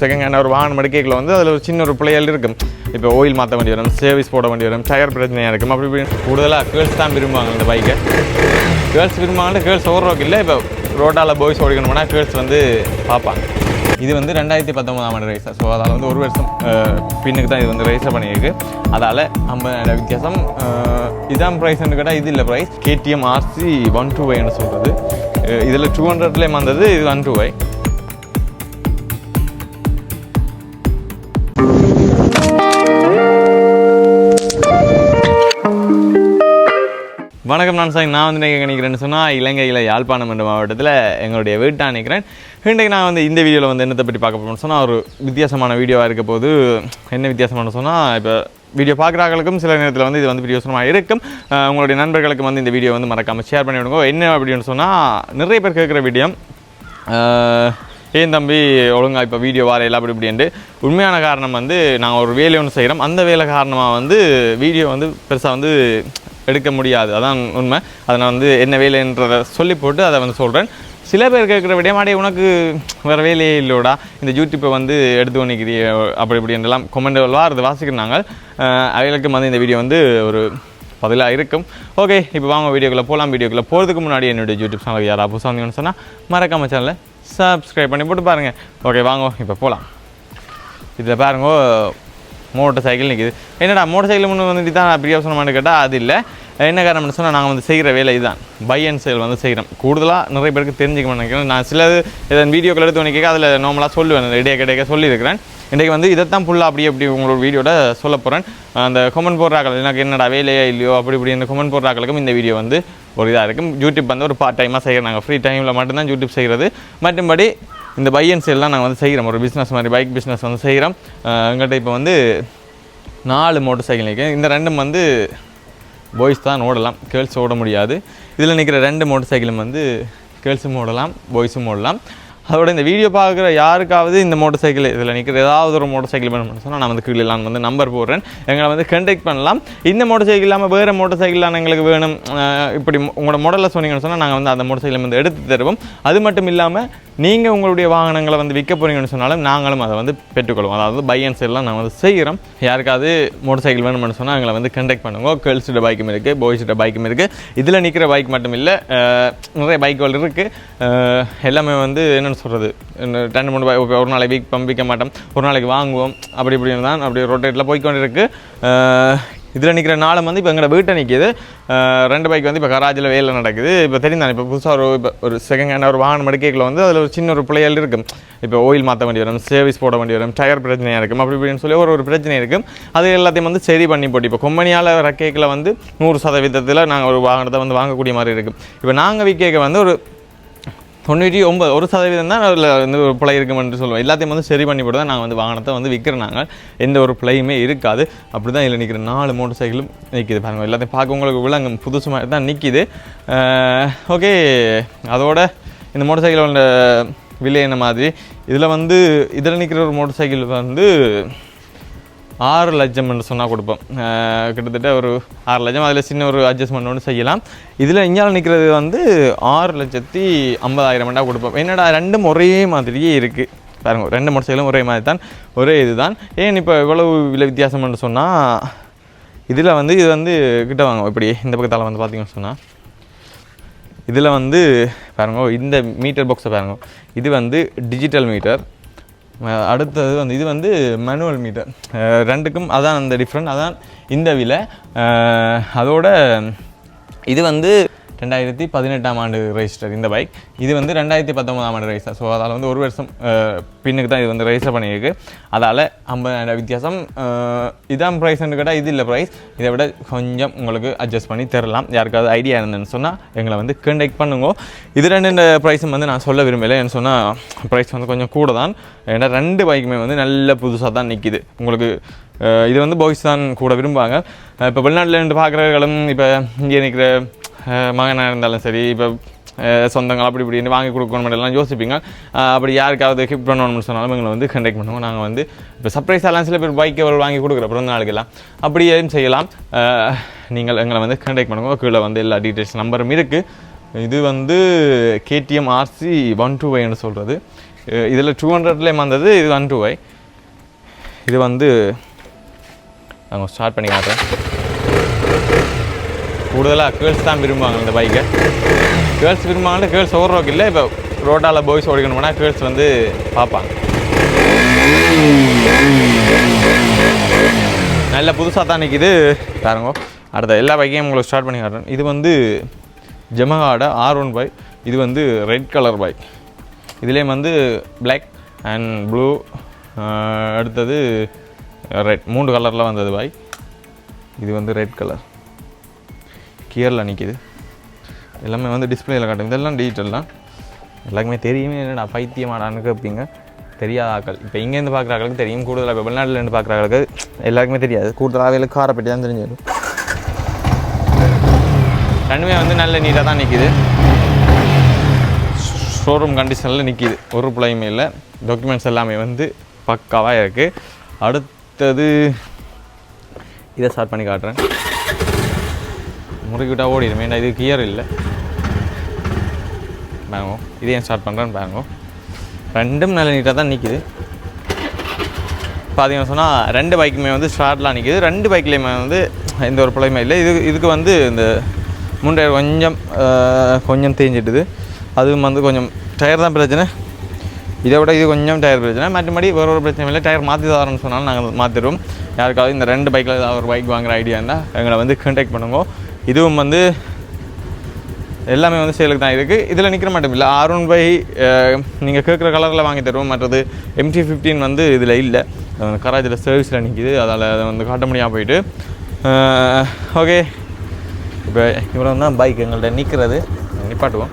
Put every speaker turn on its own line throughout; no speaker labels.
Second hand ஒரு வாகனம் எடுக்கல வந்து அதில் ஒரு சின்ன ஒரு பிள்ளைகள் இருக்கும். இப்போ ஆயில் மாற்ற வேண்டி வரும் சர்வீஸ் போட வேண்டி வரும் டயர் பிரச்சனையாக இருக்கும். அப்படி இப்படி கூடுதலாக கேர்ள்ஸ் தான் விரும்புவாங்க இந்த பைக்கை கேர்ள்ஸ் விரும்புவாங்க கேர்ள்ஸ் ஓடுறோக்கு இல்லை. இப்போ ரோட்டால் பாய்ஸ் ஓடிக்கணும்னா கேர்ள்ஸ் வந்து பார்ப்பாங்க. இது வந்து ரெண்டாயிரத்தி பத்தொன்பதாம் ஆண்டு ரைஸ் ஸோ அதால் வந்து ஒரு வருஷம் பின்னுக்கு தான் இது வந்து ரைஸை பண்ணியிருக்கு. அதால் ஐம்பதாயிரம் வித்தியாசம் இதான் ப்ரைஸ்ன்னு கேட்டால் இது இல்லை price KTM RC one two ஒய்னு சொல்கிறது இதில் டூ ஹண்ட்ரட்லேயும் வந்தது இது ஒன் டூ ஒய் வணக்கம் நான் சார் நான் வந்து நீங்கள் நினைக்கிறேன்னு சொன்னால் இலங்கையில் யாழ்ப்பாணம் என்ற மாவட்டத்தில் எங்களுடைய வீட்டாக நினைக்கிறேன் இன்றைக்கு நான் வந்து இந்த வீடியோவில் வந்து என்னத்தை பற்றி பார்க்க போகிறோம்னு சொன்னால் ஒரு வித்தியாசமான வீடியோவாக இருக்க போது என்ன வித்தியாசமான சொன்னால் இப்போ வீடியோ பார்க்குறாங்களுக்கும் சில நேரத்தில் வந்து இது வந்து பிரியோசனமாக இருக்கும். உங்களுடைய நண்பர்களுக்கு வந்து இந்த வீடியோ வந்து மறக்காமல் ஷேர் பண்ணி விடுங்க. என்ன அப்படின்னு சொன்னால் நிறைய பேர் கேட்குற வீடியோ. ஏன் தம்பி ஒழுங்கா இப்போ வீடியோ வரையில அப்படி இப்படின்ட்டு உண்மையான காரணம் வந்து நாங்கள் ஒரு வேலை ஒன்று செய்கிறோம் அந்த வேலை காரணமாக வந்து வீடியோ வந்து பெருசாக வந்து எடுக்க முடியாது. அதான் உண்மை. அதை நான் வந்து என்ன வேலைன்றதை சொல்லி போட்டு அதை வந்து சொல்கிறேன் சில பேர் கேட்குற விடமாடே உனக்கு வேறு வேலையே இல்லையோடா? இந்த யூடியூப்பை வந்து எடுத்து பண்ணிக்கிறிய அப்படி இப்படி என்றெல்லாம் கொமெண்ட் அது வாசிக்கிறாங்க அவைகளுக்கும் வந்து இந்த வீடியோ வந்து ஒரு பதிலாக இருக்கும். ஓகே இப்போ வாங்க வீடியோக்குள்ளே போகலாம் வீடியோக்குள்ளே போகிறதுக்கு முன்னாடி என்னுடைய யூடியூப் சேனல் யாராவது புதுசாக வந்தீங்கன்னு சொன்னால் மறக்காம சேனலை சப்ஸ்கிரைப் பண்ணி போட்டு பாருங்கள் ஓகே வாங்க இப்போ போகலாம் இதில் பாருங்க மோட்டர் சைக்கிள் நிற்கிது என்னடா மோட்டர் சைக்கிள் முன்னு வந்துட்டு தான் பிரியோசனமானு கேட்டால் அது இல்லை. என்ன காரணம்னு சொன்னால் நாங்கள் வந்து செய்கிற வேலை இதுதான். பை அண்ட் சேல் வந்து செய்கிறோம் கூடுதலாக நிறைய பேருக்கு தெரிஞ்சுக்க நினைக்கிறேன். நான் சிலது இதன் வீடியோக்கள் எடுத்து நினைக்க அதில் நார்மலாக சொல்லுவேன். இடையே கிடைக்க சொல்லியிருக்கிறேன். இன்றைக்கு வந்து இதைத்தான் ஃபுல்லாக அப்படி அப்படி உங்களோட வீடியோட சொல்ல போகிறேன் அந்த கொமெண்ட் போடுறாக்கள் எனக்கு என்னடா வேலையே இல்லையோ அப்படி இப்படி இந்த கொமெண்ட் போடுறாக்களுக்கும் இந்த வீடியோ வந்து ஒரு இதாக இருக்கும். யூடியூப் வந்து ஒரு பார்ட் டைமாக செய்கிறோம் நாங்கள் ஃப்ரீ டைமில் மட்டும்தான் யூடியூப் செய்கிறது மற்றும்படி இந்த பை அண்ட் சேல்லாம் நாங்கள் வந்து செய்கிறோம் ஒரு பிஸ்னஸ் மாதிரி பைக் பிஸ்னஸ் வந்து செய்கிறோம் எங்கள்கிட்ட இப்போ வந்து நாலு மோட்டர் சைக்கிள் நிற்கும் இந்த ரெண்டும் வந்து பாய்ஸ் தான் ஓடலாம். கேர்ள்ஸ் ஓட முடியாது. இதில் நிற்கிற ரெண்டு மோட்டர் சைக்கிளும் வந்து கேர்ள்ஸும் ஓடலாம் பாய்ஸும் ஓடலாம். அதோட இந்த வீடியோ பார்க்குற யாருக்காவது இந்த மோட்டர் சைக்கிள் இதில் நிற்கிற ஏதாவது ஒரு மோட்டர் சைக்கிள் வேணும்னு சொன்னால் நான் வந்து கீழே வந்து நம்பர் போடுறேன். எங்களை வந்து கண்டெக்ட் பண்ணலாம். இந்த மோட்டர் சைக்கிள் இல்லாமல் வேறு மோட்டர் சைக்கிளான எங்களுக்கு வேணும். இப்படி உங்களோட மாடலில் சொன்னீங்கன்னு சொன்னால் நாங்கள் வந்து அந்த மோட்டர் சைக்கிளை வந்து எடுத்து தருவோம். அது மட்டும் இல்லாமல் நீங்கள் உங்களுடைய வாகனங்களை வந்து விற்க போறீங்கன்னு சொன்னாலும் நாங்களும் அதை வந்து பெற்றுக்கொள்வோம். அதாவது பை அண்ட் சேல்லாம் நாங்கள் வந்து செய்கிறோம். யாருக்காவது மோட்டர் சைக்கிள் வேணும்னு சொன்னால் எங்களை வந்து கண்டெக்ட் பண்ணுங்க. கேர்ள்ஸோட பைக்கும் இருக்குது பாய்ஸோட பைக்கும் இருக்குது இதில் நிற்கிற பைக் மட்டும் இல்லை நிறைய பைக்குகள் இருக்குது எல்லாமே வந்து என்னென்னு சொல்கிறது ரெண்டு மூணு பைக் ஒரு நாளைக்கு வீக் பம்பிக்க மாட்டோம். ஒரு நாளைக்கு வாங்குவோம். அப்படி இப்படின்னு தான் அப்படி ரொட்டேட்டில் போய்க்கொண்டு இருக்குது இதில் நிற்கிற நாளும் வந்து இப்போ எங்களோட வீட்டை நிற்கிது. ரெண்டு பைக் வந்து இப்போ கராஜில் வேலை நடக்குது. இப்போ தெரியும் இப்போ புதுசாக ஒரு இப்போ ஒரு செகண்ட் ஹேண்ட் ஒரு வாகனம் எடுக்கல வந்து அதில் ஒரு சின்ன ஒரு பிள்ளைகள் இருக்கும். இப்போ ஆயில் மாற்ற வேண்டி வரும் சர்வீஸ் போட வேண்டி வரும் டயர் பிரச்சனையாக இருக்கும். அப்படி இப்படின்னு சொல்லி ஒரு ஒரு பிரச்சனை இருக்கும். அது எல்லாத்தையும் வந்து சரி பண்ணி போட்டு இப்போ கொம்பனியால் வர கேக்கில் வந்து நூறு சதவீதத்தில் நாங்கள் ஒரு வாகனத்தை வந்து வாங்கக்கூடிய மாதிரி இருக்கும் இப்போ நாங்கள் விற்க வந்து ஒரு தொண்ணூற்றி ஒம்பது ஒரு சதவீதம் தான் அதில் வந்து ஒரு பிழை இருக்குமென்று சொல்லுவோம். எல்லாத்தையும் வந்து சரி பண்ணி போட்டு தான் நாங்கள் வந்து வாகனத்தை வந்து விற்கிறோம் நாங்கள் எந்த ஒரு பிழையுமே இருக்காது. அப்படி தான் இதில் நிற்கிற நாலு மோட்டர் சைக்கிளும் நிற்கிது பாருங்கள் எல்லாத்தையும் பார்க்க உங்களுக்கு விலங்கு புதுசு மாதிரி தான் நிற்கிது ஓகே அதோட இந்த மோட்டர் சைக்கிளோட விலை என்ன மாதிரி? இதில் வந்து இதில் நிற்கிற ஒரு மோட்டர் சைக்கிள் வந்து ஆறு லட்சம் என்று சொன்னால் கொடுப்போம். கிட்டத்தட்ட ஒரு ஆறு லட்சம். அதில் சின்ன ஒரு அட்ஜஸ்ட்மெண்ட் ஒன்று செய்யலாம். இதில் இஞ்சால நிற்கிறது வந்து ஆறு லட்சத்தி ஐம்பதாயிரம் ரெண்டாக கொடுப்போம். என்னடா ரெண்டும் ஒரே மாதிரியே இருக்குது பாருங்க ரெண்டு மோட்டர் சைக்கிளும் ஒரே மாதிரி தான் ஒரே இதுதான். ஏன் இப்போ இவ்வளவு விலை வித்தியாசம்னு சொன்னால் இதில் வந்து இது வந்து கிட்ட வாங்க. இப்படி இந்த பக்கத்தால் வந்து பார்த்தீங்கன்னு சொன்னால் இதில் வந்து பாருங்க இந்த மீட்டர் பாக்ஸை பாருங்க. இது வந்து டிஜிட்டல் மீட்டர் அடுத்தது வந்து இது வந்து மேனுவல் மீட்டர் ரெண்டுக்கும் அதான் அந்த டிஃப்ரெண்ட் அதான் இந்த விலை. அதோட இது வந்து ரெண்டாயிரத்தி பதினெட்டாம் ஆண்டு ரெஜிஸ்டர் இந்த பைக் இது வந்து ரெண்டாயிரத்தி பத்தொன்பதாம் ஆண்டு ரெஜிஸ்டர் ஸோ அதால் வந்து ஒரு வருஷம் பின்னுக்கு தான் இது வந்து ரெஜிஸ்டர் பண்ணியிருக்கு. அதால் ஐம்பதாயிரம் வித்தியாசம் இதான் ப்ரைஸ்ன்னு கேட்டால் இது இல்லை ப்ரைஸ் இதை விட கொஞ்சம் உங்களுக்கு அட்ஜஸ்ட் பண்ணி தரலாம். யாருக்காவது ஐடியா இருந்ததுன்னு சொன்னால் எங்களை வந்து கண்டெக்ட் பண்ணுங்க. இது ரெண்டு ப்ரைஸும் வந்து நான் சொல்ல விரும்பலை. ஏன்னு சொன்னால் ப்ரைஸ் வந்து கொஞ்சம் கூட தான். ஏன்னா ரெண்டு பைக்குமே வந்து நல்ல புதுசாக தான் நிற்கிது உங்களுக்கு இது வந்து பாய்ஸ் தான் கூட விரும்புவாங்க. இப்போ வெளிநாட்டில் இருந்து பார்க்குறவர்களும் இப்போ இங்கே நிற்கிற மகனாக இருந்தாலும் சரி இப்போ சொந்தங்கள் அப்படி இப்படின்னு வாங்கி கொடுக்கணும் எல்லாம் யோசிப்பீங்க. அப்படி யாருக்காவது கிஃப்ட் பண்ணணும்னு சொன்னாலும் எங்களை வந்து கண்டெக்ட் பண்ணுவோம் நாங்கள் வந்து இப்போ சர்ப்ரைஸ் எல்லாம் சில பேர் பைக்கை வாங்கி கொடுக்குற பிறந்த நாளுக்கெல்லாம் அப்படியும் செய்யலாம். நீங்கள் எங்களை வந்து கண்டெக்ட் பண்ணுங்க. கீழே வந்து எல்லா டீட்டெயில்ஸ் நம்பரும் இருக்குது இது வந்து கேடிஎம் ஆர்சி ஒன் டூ ஒய்னு சொல்கிறது இதில் டூ ஹண்ட்ரட்லேயும் வந்தது இது ஒன் டூ ஒய் இது வந்து நாங்கள் ஸ்டார்ட் பண்ணி காட்டுறேன். கூடுதலாக கேர்ள்ஸ் தான் விரும்புவாங்க இந்த பைக்கை கேர்ள்ஸ் விரும்புவாங்க கேர்ள்ஸ் ஓடுறோக்கு இல்லை இப்போ ரோட்டால் பாய்ஸ் ஓடிக்கணும்னா கேர்ள்ஸ் வந்து பார்ப்பாங்க. நல்ல புதுசாக தான் நிற்கிது பாருங்க அடுத்த எல்லா பைக்கையும் உங்களுக்கு ஸ்டார்ட் பண்ணி காட்டுறேன். இது வந்து ஜெமஹாட ஆர் ஒன் பைக் இது வந்து ரெட் கலர் பைக் இதுலேயும் வந்து பிளாக் அண்ட் ப்ளூ அடுத்தது ரெட் மூன்று கலரில் வந்தது பைக் இது வந்து ரெட் கலர் கியரில் நிற்கிது எல்லாமே வந்து டிஸ்பிளேயில் காட்டும் இதெல்லாம் டிஜிட்டல் தான். எல்லாருக்குமே தெரியுமே என்னடா பைத்தியமாடான்னு கேட்பீங்க தெரியாத ஆக்கள் இப்போ இங்கேருந்து பார்க்குற ஆக்களுக்கு தெரியும். கூடுதலாக இப்போ வெளிநாட்டிலேருந்து பார்க்குற ஆக்களுக்கு எல்லாருக்குமே தெரியாது. கூடுதலாக இல்லை காரை பற்றி தான் தெரிஞ்சிடும் ரெண்டுமே வந்து நல்ல நீட்டாக தான் நிற்கிது ஷோரூம் கண்டிஷனில் நிற்கிது ஒரு பிள்ளையுமே இல்லை. டாக்குமெண்ட்ஸ் எல்லாமே வந்து பக்காவாக இருக்குது அடுத்தது இதை ஸ்டார்ட் பண்ணி காட்டுறேன். முறுக்கிவிட்டா ஓடிடும். ஏன்னா இது கியர் இல்லை. பேங்கோ இதையும் ஸ்டார்ட் பண்ணுறேன்னு பேங்கோ ரெண்டும் நல்ல நீட்டாக தான் நிற்கிது பார்த்தீங்கன்னா சொன்னால் ரெண்டு பைக்குமே வந்து ஸ்டார்ட்லாம் நிற்கிது ரெண்டு பைக்லேயுமே வந்து எந்த ஒரு பிள்ளையுமே இல்லை. இது இதுக்கு வந்து இந்த முண்டை கொஞ்சம் கொஞ்சம் தேஞ்சிட்டுது. அதுவும் வந்து கொஞ்சம் டயர் தான் பிரச்சனை. இதை விட இது கொஞ்சம் டயர் பிரச்சனை. மற்றபடி வேறு ஒரு பிரச்சனை இல்லை. டயர் மாற்றி தரோம்னு சொன்னாலும் நாங்கள் மாற்றிடுவோம் யாருக்காவது இந்த ரெண்டு பைக்கில் ஏதாவது ஒரு பைக் வாங்குற ஐடியா இருந்தால் எங்களை வந்து கான்டாக்ட் பண்ணுங்க. இதுவும் வந்து எல்லாமே வந்து சேலுக்கு தான். இருக்குது இதில் நிற்கிற மட்டும். இல்லை ஆர் ஒன் பை நீங்கள் கேட்குற கலரில் வாங்கி தருவோம். மற்றது எம்டி ஃபிஃப்டீன் வந்து இதில் இல்லை. கராஜில் சர்வீஸில் நிற்கிது அதால் அதை வந்து காட்ட முடியாமல் போயிட்டு. ஓகே இப்போ இவ்வளோ தான் பைக் எங்கள்கிட்ட நிற்கிறது நிப்பாட்டுவோம்.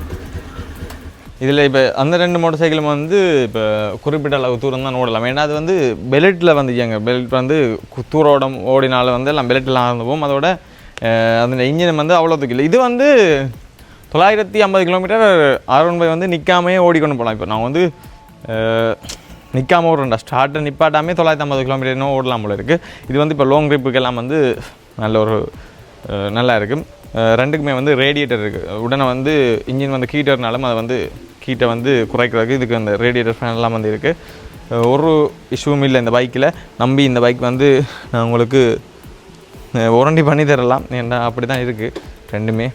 இதில் இப்போ அந்த ரெண்டு மோட்டர் சைக்கிளும் வந்து இப்போ குறிப்பிட்ட அளவு தூரம் தான் ஓடலாம். ஏன்னா அது வந்து பெலட்டில் வந்துச்சாங்க. பெல்ட் வந்து கு- தூரோடம் ஓடினாலும் வந்து எல்லாம் பெலட்டில் ஆரம்பிப்போம். அதோட அந்த இன்ஜின் வந்து அவ்வளோ தூக்கில்லை இது வந்து தொள்ளாயிரத்தி ஐம்பது கிலோமீட்டர் ஆர் ஒன் பை வந்து நிற்காமையே ஓடிக்கொண்டு போகலாம். இப்போ நான் வந்து நிற்காம ஓடுறேன்டா. ஸ்டார்ட்டை நிப்பாட்டாமே தொள்ளாயிரத்தி ஐம்பது கிலோமீட்டர் ஓடலாம் போல இருக்குது இது வந்து இப்போ லாங் ட்ரிப்புக்கெல்லாம் வந்து நல்ல ஒரு நல்லா இருக்குது ரெண்டுக்குமே வந்து ரேடியேட்டர் இருக்குது உடனே வந்து இன்ஜின் வந்து கீட்டர்னாலும் அதை வந்து கீட்டை வந்து குறைக்கிறதுக்கு இதுக்கு அந்த ரேடியேட்டர் ஃபேன் எல்லாம் வந்து இருக்குது ஒரு இஷ்யூவும் இல்லை இந்த பைக்கில் நம்பி இந்த பைக் வந்து நான் உங்களுக்கு உரண்டி பண்ணி தரலாம் ஏன்னா அப்படி தான் இருக்குது ரெண்டுமே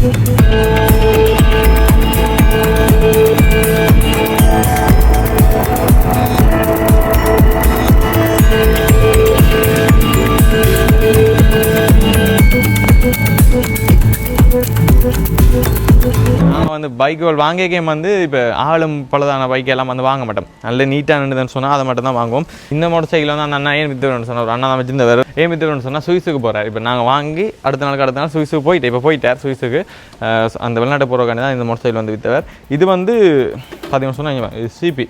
Thank you. பைக்குகள் வாங்கிக்கையும் வந்து இப்போ ஆளும் பழுதான பைக் எல்லாம் வந்து வாங்க மாட்டோம். நல்ல நீட்டாக நின்றுதுன்னு சொன்னால் அதை மட்டும் தான் வாங்குவோம். இந்த மோட்டர் சைக்கிள் வந்து அந்த அண்ணா ஏன் வித்துறோம்னு சொன்னார். ஒரு அண்ணா தான் வச்சிருந்தவர் ஏன் வித்துறோம்னு சொன்னால் சுவிஸுக்கு போகிறார் இப்போ நாங்கள் வாங்கி அடுத்த நாளுக்கு அடுத்த நாள் சுவிஸுக்கு போயிட்டு இப்போ போயிட்டார் சுவிஸுக்கு. அந்த வெளிநாட்டு போகிறக்காண்டி தான் இந்த மோட்டர் சைக்கிள் வந்து வித்தவர். இது வந்து பார்த்தீங்கன்னா சொன்னால் இது சிபி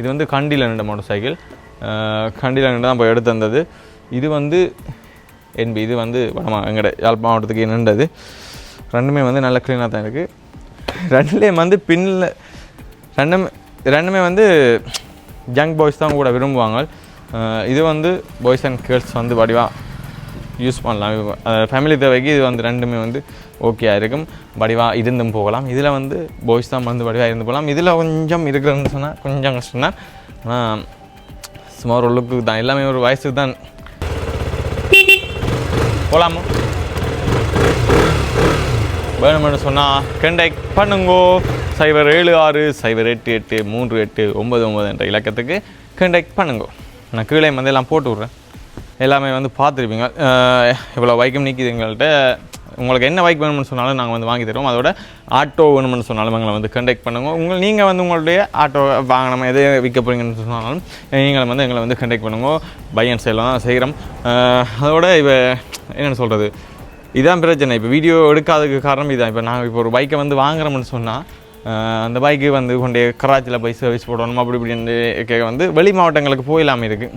இது வந்து கண்டியில் நின்ற மோட்டர் சைக்கிள் கண்டியில் நின்று தான் போய் எடுத்து வந்தது. இது வந்து என்பி இது வந்து வடமா எங்கட யாழ் மாவட்டத்துக்கு நின்றது. ரெண்டுமே வந்து நல்ல க்ளீனாக தான் இருக்குது ரெண்டுலேயும் வந்து பின்னில் ரெண்டுமே ரெண்டுமே வந்து யங் பாய்ஸ் தான் கூட விரும்புவாங்க. இது வந்து பாய்ஸ் அண்ட் கேர்ள்ஸ் வந்து வடிவாக யூஸ் பண்ணலாம். ஃபேமிலி தேவைக்கு இது வந்து ரெண்டுமே வந்து ஓகே இருக்கும். வடிவாக இருந்தும் போகலாம். இதில் வந்து பாய்ஸ் தான் வந்து வடிவாக இருந்து போகலாம். இதில் கொஞ்சம் இருக்கிறதுன்னு சொன்னால் கொஞ்சம் கஷ்டம் தான். ஆனால் சும்மா ஒரு லுக்கு தான். எல்லாமே ஒரு வயசுக்கு தான். போகலாமா வேணும்னு சொன்னால் கண்டக்ட் பண்ணுங்கோ. சைபர் ஏழு ஆறு சைபர் எட்டு எட்டு மூன்று எட்டு ஒம்பது ஒம்பது என்ற இலக்கத்துக்கு கண்டக்ட் பண்ணுங்கோ. நான் கீழே வந்து எல்லாம் போட்டு விட்றேன். எல்லாமே வந்து பார்த்துருப்பீங்க. இவ்வளோ வைக்கம் நிற்கிது எங்கள்கிட்ட உங்களுக்கு என்ன பைக் வேணும்னு சொன்னாலும் நாங்கள் வந்து வாங்கி தருவோம். அதோட ஆட்டோ வேணும்னு சொன்னாலும் எங்களை வந்து கண்டக்ட் பண்ணுங்க. உங்கள் நீங்கள் வந்து உங்களுடைய ஆட்டோ வாங்கணும் எதை விற்க போகிறீங்கன்னு சொன்னாலும் நீங்கள் வந்து எங்களை வந்து கண்டக்ட் பண்ணுங்க. பை அண்ட் சேலாம் செய்கிறோம். அதோட இப்போ என்னென்னு சொல்கிறது இதான் பிரச்சனை. இப்போ வீடியோ எடுக்காததுக்கு காரணம் இதான். இப்போ நாங்கள் இப்போ ஒரு பைக்கை வந்து வாங்குறோம்னு சொன்னால் அந்த பைக்கு வந்து கொண்டே கராச்சியில் போய் சர்வீஸ் போடணும் அப்படி இப்படின்னு கேட்க வந்து வெளி மாவட்டங்களுக்கு போயிடலாமல் இருக்குது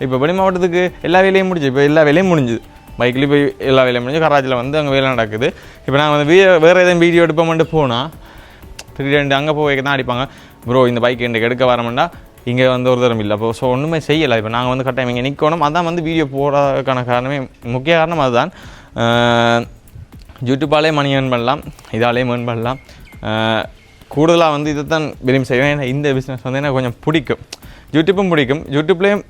இப்போ வெளி மாவட்டத்துக்கு எல்லா வேலையும் முடிஞ்சு இப்போ எல்லா வேலையும் முடிஞ்சுது பைக்லேயும் போய் எல்லா வேலையும் முடிஞ்சு கராச்சியில் வந்து அங்கே வேலை நடக்குது. இப்போ நாங்கள் வந்து வீ- வேறு எதுவும் வீடியோ எடுப்போம்ட்டு போனால் திடீர்னு அங்கே போய் தான் அடிப்பாங்க. ப்ரோ இந்த பைக் இன்றைக்கு எடுக்க வரமெண்டா இங்கே வந்து ஒரு தரம் இல்லை. அப்போ ஸோ ஒன்றுமே செய்யலை. இப்போ நாங்கள் வந்து கட்டாயம் இங்கே நிற்கணும் அதான் வந்து வீடியோ போடுறதுக்கான காரணமே முக்கிய காரணம் அதுதான். யூடியூப்பாலே மணி ஏர்ன் பண்ணலாம் இதாலேயும் ஏர்ன் பண்ணலாம். கூடுதலாக வந்து இதை தான் விரும்பி செய்வேன். ஏன்னா இந்த பிஸ்னஸ் வந்து எனக்கு கொஞ்சம் பிடிக்கும். யூடியூப்பும் பிடிக்கும். யூடியூப்லேயும்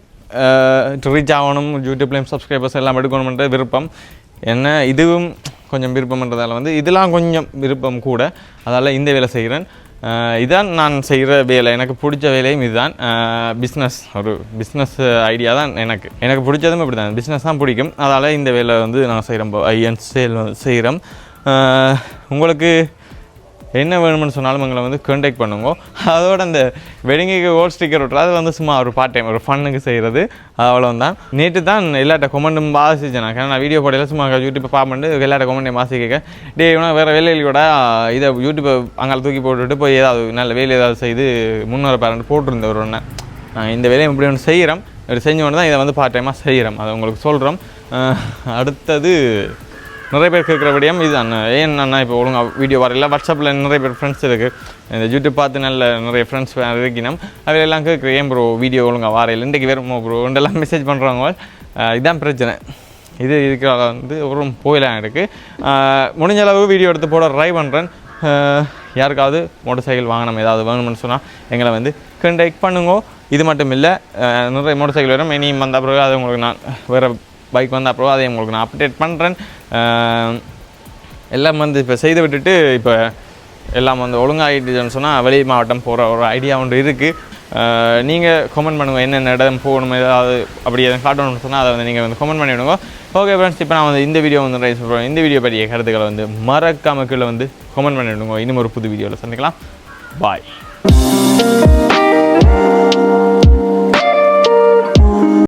ரீச் ஆகணும். யூடியூப்லேயும் சப்ஸ்கிரைபர்ஸ் எல்லாம் எடுக்கணுன்ற விருப்பம். என்ன இதுவும் கொஞ்சம் விருப்பம்ன்றதால் வந்து இதெல்லாம் கொஞ்சம் விருப்பம் கூட. அதால் இந்த வேலை செய்கிறேன். இதான் நான் செய்கிற வேலை. எனக்கு பிடிச்ச வேலையும் இதுதான். பிஸ்னஸ் ஒரு பிஸ்னஸ் ஐடியா தான் எனக்கு. எனக்கு பிடிச்சதும் இப்படி தான் பிஸ்னஸ் தான் பிடிக்கும். அதால் இந்த வேலை வந்து நான் செய்கிறோம் ஐஎன் சேல் செய்கிறோம் உங்களுக்கு என்ன வேணும்னு சொன்னாலும் எங்களை வந்து கான்டாக்ட் பண்ணுங்க. அதோட அந்த வெடிங்கைக்கு ஓல் ஸ்டிக்கர் விட்றது அது வந்து சும்மா ஒரு பார்ட் டைம் ஒரு ஃபன்னுக்கு செய்கிறது அவ்வளோதான் நேற்று தான் எல்லாட்ட கொமெண்ட்டும் வாசிச்சேன் நான். நான் வீடியோ போடையில சும்மா யூடியூப்பை பார்ப்பண்டு எல்லாட்ட கொமெண்டையும் வாசிக்க டே இவனா வேறு வேலையில் கூட இதை யூடியூப்பை அங்கே தூக்கி போட்டுட்டு போய் ஏதாவது நல்ல வேலை ஏதாவது செய்து முன்னோர பேரண்ட் போட்டிருந்த ஒரு ஒன்று நான் இந்த வேலையை இப்படி ஒன்று செய்கிறோம் இப்படி செஞ்ச உடனே தான் இதை வந்து பார்ட் டைமாக செய்கிறோம் அதை உங்களுக்கு சொல்கிறோம் அடுத்தது நிறைய பேர் கேட்குற விடயம் இது ஏன் அண்ணா இப்போ ஒழுங்காக வீடியோ வரல வாட்ஸ்அப்பில் நிறைய பேர் ஃப்ரெண்ட்ஸ் இருக்குது இந்த யூடியூப் பார்த்து நல்ல நிறைய ஃப்ரெண்ட்ஸ் இருக்கணும் அவையெல்லாம் எல்லாம் கேட்குற ஏன் ப்ரோ வீடியோ ஒழுங்காக வரையில்? இன்றைக்கு வேறுமோ ப்ரோ ரெண்டெல்லாம் மெசேஜ் பண்ணுறவங்க இதுதான் பிரச்சனை. இது இருக்கிற வந்து ஒரு போயிலாம் இருக்குது முடிஞ்ச அளவு வீடியோ எடுத்து போட ட்ரை பண்ணுறேன் யாருக்காவது மோட்டர் சைக்கிள் வாங்கணும் ஏதாவது வேணும்னு சொன்னால் எங்களை வந்து கண்டெக்ட் பண்ணுங்க. இது மட்டும் இல்லை நிறைய மோட்டர் சைக்கிள் வரும். இனியும் வந்த பிறகு அது உங்களுக்கு நான் வேறு பைக் வந்த அப்புறம் அதை உங்களுக்கு நான் அப்டேட் பண்ணுறேன் எல்லாம் வந்து இப்போ செய்து விட்டுட்டு இப்போ எல்லாம் வந்து ஒழுங்காகிட்டுன்னு சொன்னால் வெளி மாவட்டம் போகிற ஒரு ஐடியா ஒன்று இருக்குது நீங்கள் கமெண்ட் பண்ணுங்கள் என்னென்ன இடம் போகணும் ஏதாவது அப்படி எதுவும் காட்டணும்னு சொன்னால் அதை வந்து நீங்கள் வந்து கமெண்ட் பண்ணிவிடுங்க. ஓகே ஃப்ரெண்ட்ஸ் இப்போ நான் வந்து இந்த வீடியோ வந்து ரைஸ் பண்ணுறேன் இந்த வீடியோ பற்றிய கருத்துக்களை வந்து மறக்காம கீழே வந்து கமெண்ட் பண்ணிவிடுங்க. இன்னும் ஒரு புது வீடியோவில் சந்திக்கலாம். பாய்